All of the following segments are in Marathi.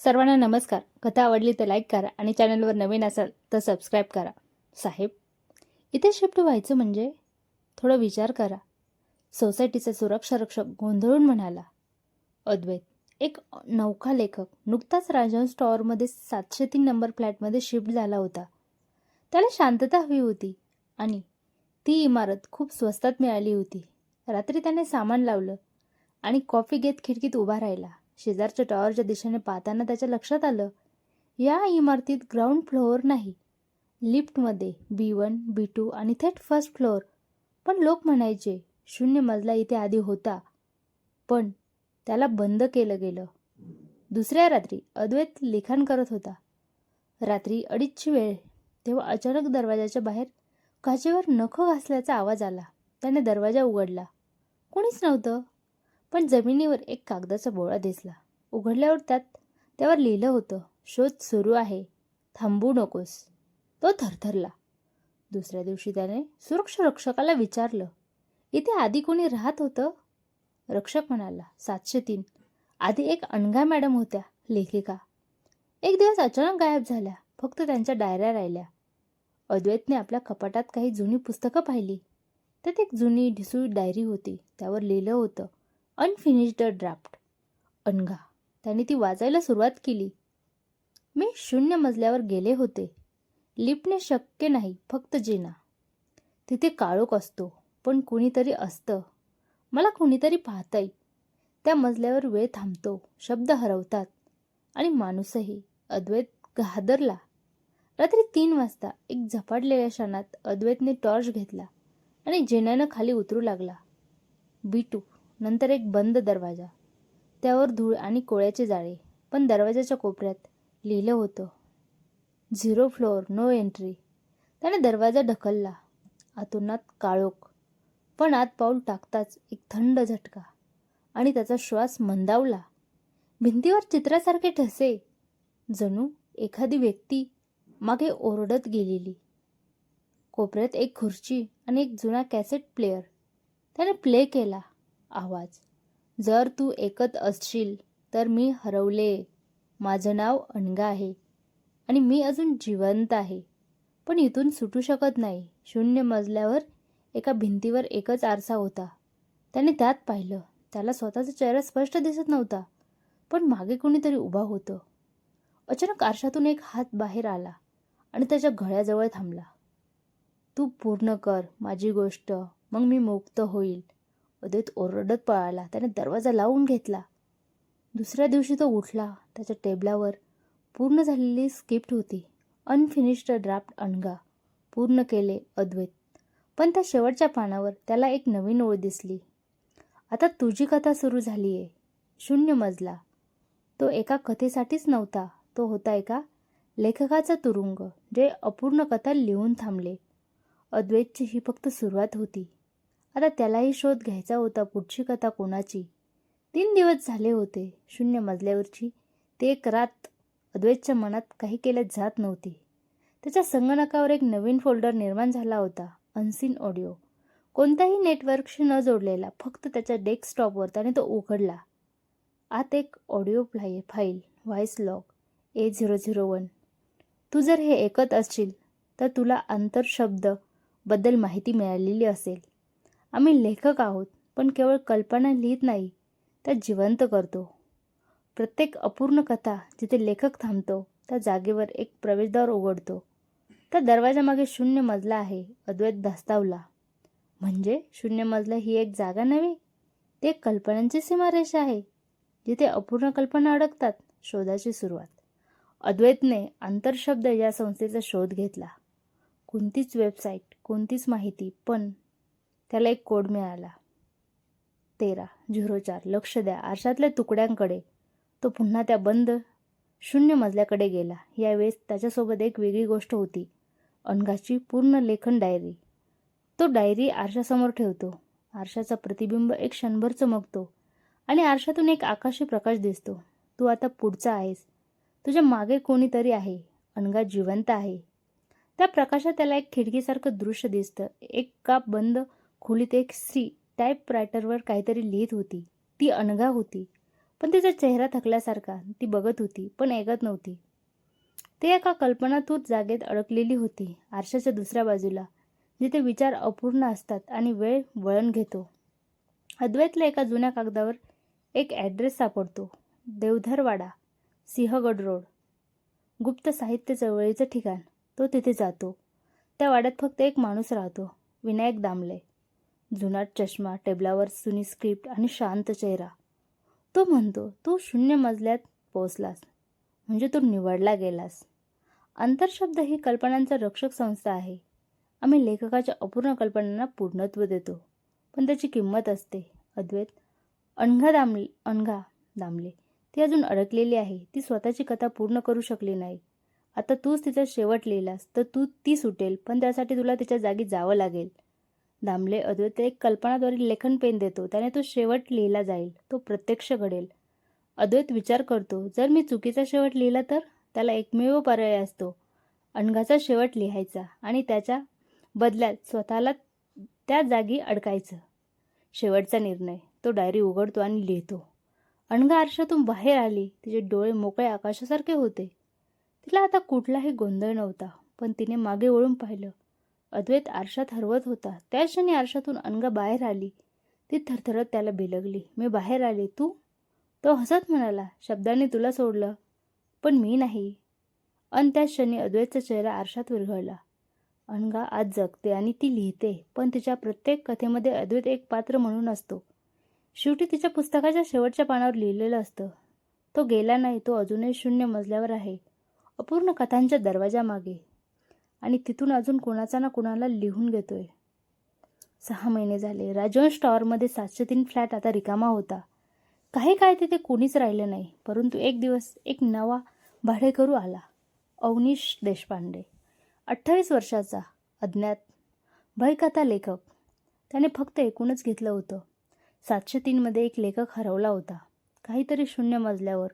सर्वांना नमस्कार. कथा आवडली तर लाईक करा आणि चॅनलवर नवीन असाल तर सबस्क्राईब करा. साहेब इथे शिफ्ट व्हायचं म्हणजे थोडं विचार करा. सोसायटीचा सुरक्षा रक्षक गोंधळून म्हणाला अद्वैत एक नौका लेखक नुकताच राजहंस टॉवरमध्ये सातशे तीन नंबर फ्लॅटमध्ये शिफ्ट झाला होता. त्याला शांतता हवी होती आणि ती इमारत खूप स्वस्तात मिळाली होती. रात्री त्याने सामान लावलं आणि कॉफी घेत खिडकीत उभा राहिला. शेजारच्या टॉवरच्या दिशेने पाहताना त्याच्या लक्षात आलं. या इमारतीत ग्राउंड फ्लोअर नाही. लिफ्टमध्ये बी वन बी टू आणि थेट फर्स्ट फ्लोअर पण लोक म्हणायचे शून्य मजला इथे आधी होता. पण त्याला बंद केलं गेलं. दुसऱ्या रात्री अद्वैत लिखाण करत होता. रात्री अडीचची वेळ. तेव्हा अचानक दरवाजाच्या बाहेर काचेवर नख घासल्याचा आवाज आला. त्याने दरवाजा उघडला. कोणीच नव्हतं. पण जमिनीवर एक कागदाचा बोळा दिसला. उघडल्यावर त्यात त्यावर लिहिलं होतं शोध सुरू आहे. थांबू नकोस. तो थरथरला. दुसऱ्या दिवशी त्याने सुरक्षा रक्षकाला विचारलं इथे आधी कोणी राहत होतं? रक्षक म्हणाला सातशे तीन. आधी एक अणगा मॅडम होत्या लेखिका. एक दिवस अचानक गायब झाल्या फक्त त्यांच्या डायऱ्या राहिल्या. अद्वैतने आपल्या कपाटात काही जुनी पुस्तकं पाहिली. त्यात एक जुनी ढिसूळ डायरी होती त्यावर लिहिलं होतं अनफिनिश्ड ड्राफ्ट अनघा त्याने ती वाचायला सुरुवात केली. मी शून्य मजल्यावर गेले होते. लिपणे शक्य नाही फक्त जिना. तिथे काळोख असतो पण कुणीतरी असतं. मला कुणीतरी पाहतंय. त्या मजल्यावर वेळ थांबतो शब्द हरवतात आणि माणूसही अद्वैत घादरला. रात्री तीन वाजता एक झपाटलेल्या क्षणात अद्वैतने टॉर्च घेतला आणि जिन्यानं खाली उतरू लागला. बिटू नंतर एक बंद दरवाजा. त्यावर धूळ आणि कोळ्याचे जाळे. पण दरवाजाच्या कोपऱ्यात लिहिलं होतं झिरो फ्लोअर नो एंट्री. त्याने दरवाजा ढकलला. आतोनात काळोख. पण आत पाऊल टाकताच एक थंड झटका आणि त्याचा श्वास मंदावला. भिंतीवर चित्रासारखे ठसे. जणू एखादी व्यक्ती मागे ओरडत गेलेली. कोपऱ्यात एक खुर्ची आणि एक जुना कॅसेट प्लेअर. त्याने प्ले केला. आवाज. जर तू ऐकत असशील तर मी हरवले. माझं नाव अणगा आहे आणि मी अजून जिवंत आहे. पण इथून सुटू शकत नाही. शून्य मजल्यावर एका भिंतीवर एकच आरसा होता. त्याने त्यात पाहिलं. त्याला स्वतःचा चेहरा स्पष्ट दिसत नव्हता पण मागे कोणीतरी उभा होतं. अचानक आरशातून एक हात बाहेर आला आणि त्याच्या घळ्याजवळ थांबला. तू पूर्ण कर माझी गोष्ट. मग मी मुक्त होईल. अद्वैत ओरडत पळाला. त्याने दरवाजा लावून घेतला. दुसऱ्या दिवशी तो उठला. त्याच्या टेबलावर पूर्ण झालेली स्क्रिप्ट होती. अनफिनिश्ड ड्राफ्ट अणगा. पूर्ण केले अद्वैत. पण त्या शेवटच्या पानावर त्याला एक नवीन ओळ दिसली. आता तुझी कथा सुरू झाली आहे शून्य मजला. तो एका कथेसाठीच नव्हता. तो होता एका लेखकाचा तुरुंग जे अपूर्ण कथा लिहून थांबले. अद्वैतची ही फक्त सुरुवात होती. आता त्यालाही शोध घ्यायचा होता पुढची कथा कोणाची? तीन दिवस झाले होते शून्य मजल्यावरची. ते एक रात अद्वैतच्या मनात काही केल्या जात नव्हती. त्याच्या संगणकावर एक नवीन फोल्डर निर्माण झाला होता अनसिन ऑडिओ कोणत्याही नेटवर्कशी न जोडलेला फक्त त्याच्या डेस्कटॉपवर त्याने तो उघडला. आत एक audio fly file voice log A zero zero one. तू जर हे ऐकत असशील तर तुला आंतरशब्दबद्दल माहिती मिळालेली असेल. आम्ही लेखक आहोत पण केवळ कल्पना लिहित नाही त्या जिवंत करतो. प्रत्येक अपूर्ण कथा जिथे लेखक थांबतो त्या जागेवर एक प्रवेशद्वार उघडतो. त्या दरवाजामागे शून्य मजला आहे अद्वैत धास्तावला. म्हणजे शून्य मजला ही एक जागा नव्हे ते कल्पनांची सीमारेषा आहे जिथे अपूर्ण कल्पना अडकतात शोधाची सुरुवात. अद्वैतने आंतरशब्द या संस्थेचा शोध घेतला. कोणतीच वेबसाईट कोणतीच माहिती पण त्याला एक कोड मिळाला. तेरा झिरो चार. लक्ष द्या. आरशातल्या तुकड्यांकडे. तो पुन्हा त्या बंद शून्य मजल्याकडे गेला. यावेळेस त्याच्यासोबत एक वेगळी गोष्ट होती. अनघाची पूर्ण लेखन डायरी. तो डायरी आरशासमोर ठेवतो. आरशाचा प्रतिबिंब एक क्षणभर चमकतो आणि आरशातून एक आकाशी प्रकाश दिसतो. तू आता पुढचा आहेस. तुझ्या मागे कोणीतरी आहे. अनघा जिवंत आहे. त्या प्रकाशात त्याला एक खिडकीसारखं दृश्य दिसतं. एक काप बंद खोलीत एक स्त्री टाईप रायटरवर काहीतरी लिहित होती. ती अणगा होती. पण तिचा चेहरा थकल्यासारखा ती बघत होती पण ऐकत नव्हती. ते एका कल्पनातूत जागेत अडकलेली होती आरशाच्या दुसऱ्या बाजूला जिथे विचार अपूर्ण असतात आणि वेळ वळण घेतो. अद्वैतला एका जुन्या कागदावर एक ॲड्रेस सापडतो. देवधरवाडा सिंहगड रोड गुप्त साहित्य चळवळीचं ठिकाण. तो तिथे जातो. त्या वाड्यात फक्त एक माणूस राहतो विनायक दामले. जुनाट चष्मा टेबलावर सुनी स्क्रिप्ट आणि शांत चेहरा. तो म्हणतो तू शून्य मजल्यात पोचलास म्हणजे तू निवडला गेलास. आंतरशब्द ही कल्पनांचा रक्षक संस्था आहे. आम्ही लेखकाच्या अपूर्ण कल्पनांना पूर्णत्व देतो. पण त्याची किंमत असते. अद्वैत अणघा दामली अणघा दामले. ती अजून अडकलेली आहे. ती स्वतःची कथा पूर्ण करू शकली नाही. आता तूच तिचा शेवट लिहिलास. तर तू ती सुटेल पण त्यासाठी तुला तिच्या जागी जावं लागेल. दामले अद्वैत एक कल्पनाद्वारे लेखन पेन देतो. त्याने तो शेवट लिहिला जाईल. तो प्रत्यक्ष घडेल. अद्वैत विचार करतो जर मी चुकीचा शेवट लिहिला तर? त्याला एकमेव पर्याय असतो. अणघाचा शेवट लिहायचा आणि त्याच्या बदल्यात स्वतःला त्या जागी अडकायचं. शेवटचा निर्णय. तो डायरी उघडतो आणि लिहितो. अणघा आरशातून बाहेर आली. तिचे डोळे मोकळे आकाशासारखे होते. तिला आता कुठलाही गोंधळ नव्हता पण तिने मागे वळून पाहिलं. अद्वैत आरशात हरवत होता. त्या क्षणी आरशातून अणघा बाहेर आली. ती थरथरत त्याला बिलगली. मी बाहेर आले. तू? तो हसत म्हणाला. शब्दाने तुला सोडलं. पण मी नाही. अन त्या क्षणी अद्वैतचा चेहरा आरशात विरघळला. अणगा आज जगते आणि ती लिहिते. पण तिच्या प्रत्येक कथेमध्ये अद्वैत एक पात्र म्हणून असतो. शेवटी तिच्या पुस्तकाच्या शेवटच्या पानावर लिहिलेलं असतं. तो गेला नाही. तो अजूनही शून्य मजल्यावर आहे. अपूर्ण कथांच्या दरवाजामागे. आणि तिथून अजून कोणाचा ना कोणाला लिहून घेतोय. सहा महिने झाले. राजवंश टॉवरमध्ये सातशे तीन फ्लॅट आता रिकामा होता. काही काय तिथे कोणीच राहिलं नाही परंतु एक दिवस एक नवा भाडेकरू आला अवनीश देशपांडे. अठ्ठावीस वर्षाचा अज्ञात भयकथा लेखक. त्याने फक्त एकूणच घेतलं होतं. सातशे तीनमध्ये एक लेखक हरवला होता. काहीतरी शून्य मजल्यावर.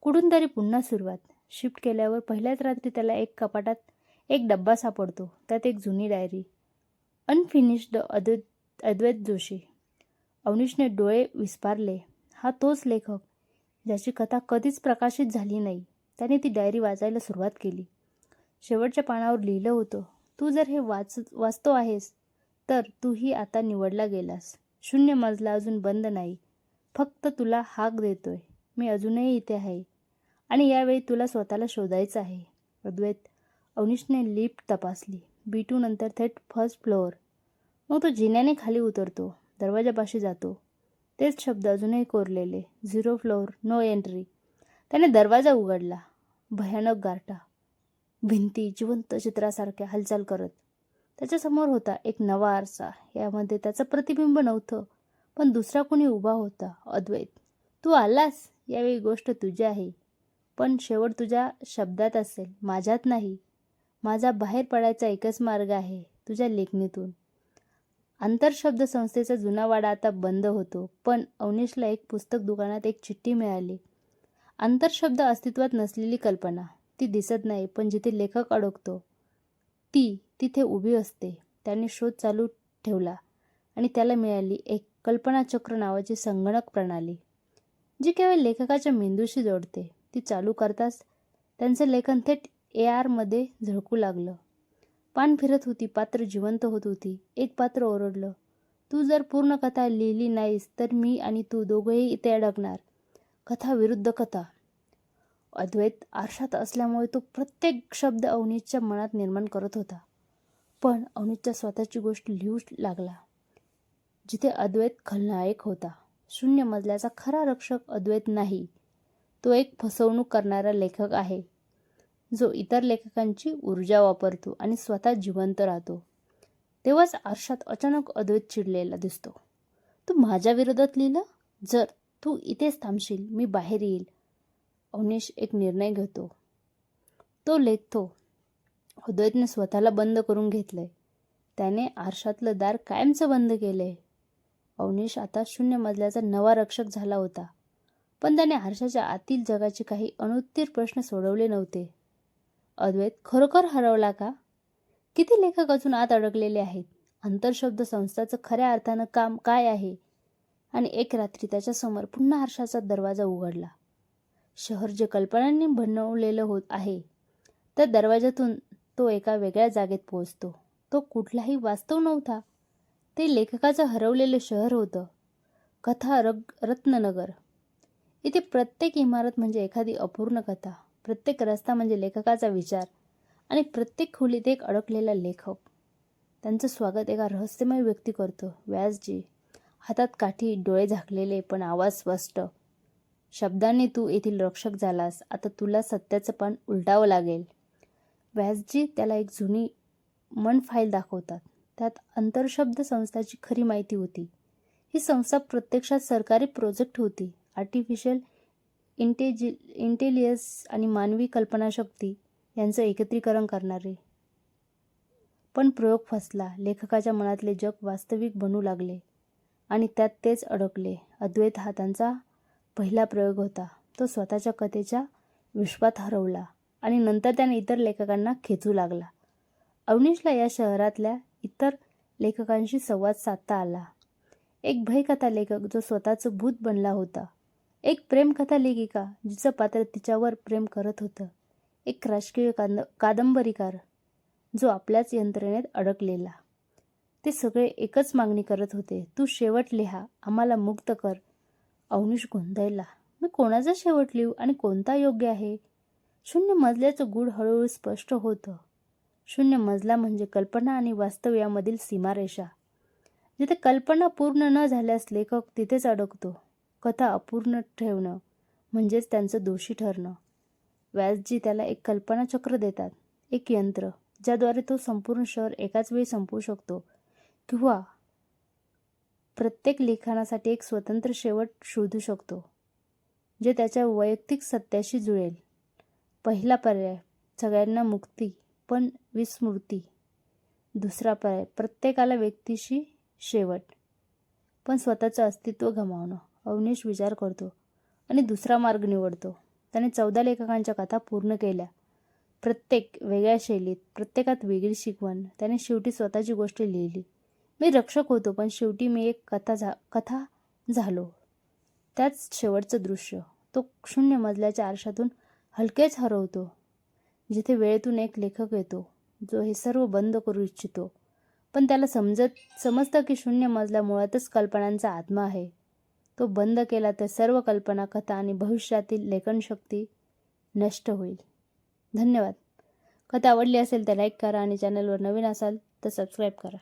कुठून तरी पुन्हा सुरुवात. शिफ्ट केल्यावर पहिल्याच रात्री त्याला एक कपाटात एक डब्बा सापडतो. त्यात एक जुनी डायरी. अनफिनिश्ड अद्वैत अद्वैत जोशी. अवनीशने डोळे विस्पारले. हा तोच लेखक ज्याची कथा कधीच प्रकाशित झाली नाही. त्याने ती डायरी वाचायला सुरुवात केली. शेवटच्या पानावर लिहिलं होतं तू जर हे वाच वाचतो आहेस तर तूही आता निवडला गेलास. शून्य मजला अजून बंद नाही. फक्त तुला हाक देतोय. मी अजूनही इथे आहे. आणि यावेळी तुला स्वतःला शोधायचं आहे. अद्वैत अवनीशने लिफ्ट तपासली. बी टू नंतर थेट फर्स्ट फ्लोअर. मग तो जिन्याने खाली उतरतो. दरवाजापाशी जातो. तेच शब्द अजूनही कोरलेले. Zero floor no entry. त्याने दरवाजा उघडला. भयानक गारटा भिंती जिवंत चित्रासारख्या हालचाल करत. त्याच्यासमोर होता एक नवा आरसा. यामध्ये त्याचं प्रतिबिंब नव्हतं पण दुसरा कोणी उभा होता. अद्वैत. तू आलास? यावेळी गोष्ट तुझी आहे. पण शेवट तुझ्या शब्दात असेल. माझ्यात नाही. माझा बाहेर पडायचा एकच मार्ग आहे तुझ्या लेखणीतून. आंतरशब्द संस्थेचा जुना वाडा आता बंद होतो पण अवनीशला एक पुस्तक दुकानात एक चिठ्ठी मिळाली. आंतरशब्द अस्तित्वात नसलेली कल्पना ती दिसत नाही पण जिथे लेखक अडकतो ती तिथे उभी असते त्याने शोध चालू ठेवला आणि त्याला मिळाली एक कल्पनाचक्र नावाची संगणक प्रणाली जी केवळ लेखकाच्या मेंदूशी जोडते ती चालू करताच त्यांचं लेखन थेट ए आरमध्ये झळकू लागलं. पान फिरत होती पात्र जिवंत होत होती. एक पात्र ओरडलं तू जर पूर्ण कथा लिहिली नाहीस तर मी आणि तू दोघंही इथे अडकणार. कथा विरुद्ध कथा. अद्वैत आरशात असल्यामुळे तो प्रत्येक शब्द अवनीतच्या मनात निर्माण करत होता. पण अवनीतच्या स्वतःची गोष्ट लिहू लागला जिथे अद्वैत खलनायक होता. शून्य मजल्याचा खरा रक्षक अद्वैत नाही. तो एक फसवणूक करणारा लेखक आहे. जो इतर लेखकांची ऊर्जा वापरतो आणि स्वतः जिवंत राहतो. तेव्हाच आरशात अचानक अद्वैत चिडलेला दिसतो. तू माझ्या विरोधात लिहिलं? जर तू इथेच थांबशील मी बाहेर येईल. अवनीश एक निर्णय घेतो. तो लेखतो. अद्वैतने स्वतःला बंद करून घेतलंय. त्याने आरशातलं दार कायमचं बंद केलंय. अवनीश आता शून्य मजल्याचा नवा रक्षक झाला होता. पण त्याने आरशाच्या आतील जगाचे काही अनुत्तीर प्रश्न सोडवले नव्हते. अद्वैत खरोखर हरवला का? किती लेखक अजून आत अडकलेले आहेत? अंतरशब्द संस्थाचं खऱ्या अर्थानं काम काय आहे? आणि एक रात्री त्याच्यासमोर पुन्हा हर्षाचा दरवाजा उघडला. शहर जे कल्पनांनी बनवलेलं होत आहे त्या दरवाजातून तो एका वेगळ्या जागेत पोहोचतो. तो कुठलाही वास्तव नव्हता. ते लेखकाचं हरवलेलं शहर होतं. कथा रग रत्ननगर. इथे प्रत्येक इमारत म्हणजे एखादी अपूर्ण कथा. प्रत्येक रस्ता म्हणजे लेखकाचा विचार आणि प्रत्येक खोलीत एक अडकलेला लेखक. त्यांचं स्वागत एका रहस्यमय व्यक्ती करतो व्यासजी. हातात काठी डोळे झाकलेले पण आवाज स्पष्ट. शब्दांनी तू येथील रक्षक झालास आता तुला सत्याचं पान उलटावं लागेल. व्यासजी त्याला एक जुनी मन फाईल दाखवतात. त्यात अंतरशब्द संस्थाची खरी माहिती होती. ही संस्था प्रत्यक्षात सरकारी प्रोजेक्ट होती. आर्टिफिशियल इंटेजि इंटेलियस आणि मानवी कल्पनाशक्ती यांचं एकत्रीकरण करणारे. पण प्रयोग फसला लेखकाच्या मनातले जग वास्तविक बनू लागले आणि त्यात तेच अडकले. अद्वैत हा त्यांचा पहिला प्रयोग होता. तो स्वतःच्या कथेच्या विश्वात हरवला आणि नंतर त्याने इतर लेखकांना खेचू लागला. अवनीशला या शहरातल्या इतर लेखकांशी संवाद साधता आला. एक भयकथा लेखक जो स्वतःचं भूत बनला होता. एक प्रेमकथा लेखिका जिचं पात्र तिच्यावर प्रेम करत होतं. एक राजकीय कांद कादंबरीकार जो आपल्याच यंत्रणेत अडकलेला. ते सगळे एकच मागणी करत होते तू शेवट लिहा आम्हाला मुक्त कर. अवनीश गोंधळला मी कोणाचा शेवट लिहू आणि कोणता योग्य आहे? शून्य मजल्याचं गूढ हळूहळू स्पष्ट होतं. शून्य मजला म्हणजे कल्पना आणि वास्तव यामधील सीमारेषा. जिथे कल्पना पूर्ण न झाल्यास लेखक तिथेच अडकतो. कथा अपूर्ण ठेवणं म्हणजेच त्यांचं दोषी ठरणं. व्यासजी त्याला एक कल्पनाचक्र देतात एक यंत्र ज्याद्वारे तो संपूर्ण शहर एकाच वेळी संपवू शकतो. किंवा प्रत्येक लिखाणासाठी एक स्वतंत्र शेवट शोधू शकतो जे त्याच्या वैयक्तिक सत्याशी जुळेल. पहिला पर्याय सगळ्यांना मुक्ती पण विस्मृती. दुसरा पर्याय प्रत्येकाला व्यक्तीशी शेवट पण स्वतःचं अस्तित्व गमावणं. अवनीश विचार करतो आणि दुसरा मार्ग निवडतो. त्याने चौदा लेखकांच्या कथा पूर्ण केल्या. प्रत्येक वेगळ्या शैलीत प्रत्येकात वेगळी शिकवण त्याने शेवटी स्वतःची गोष्ट लिहिली. मी रक्षक होतो पण शेवटी मी एक कथा झा कथा झालो. त्याच शेवटचं दृश्य. तो शून्य मजल्याच्या आरशातून हलकेच हरवतो. जिथे वेळेतून एक लेखक येतो जो हे सर्व बंद करू इच्छितो. पण त्याला समजत समजतं की शून्य मजला मुळातच कल्पनांचा आत्मा आहे. तो बंद केला तर सर्व कल्पना कथा आणि भविष्यातील लेखनशक्ती नष्ट होईल. धन्यवाद. कथा आवडली असेल तर लाईक करा आणि चॅनलवर नवीन असाल तर सबस्क्राईब करा.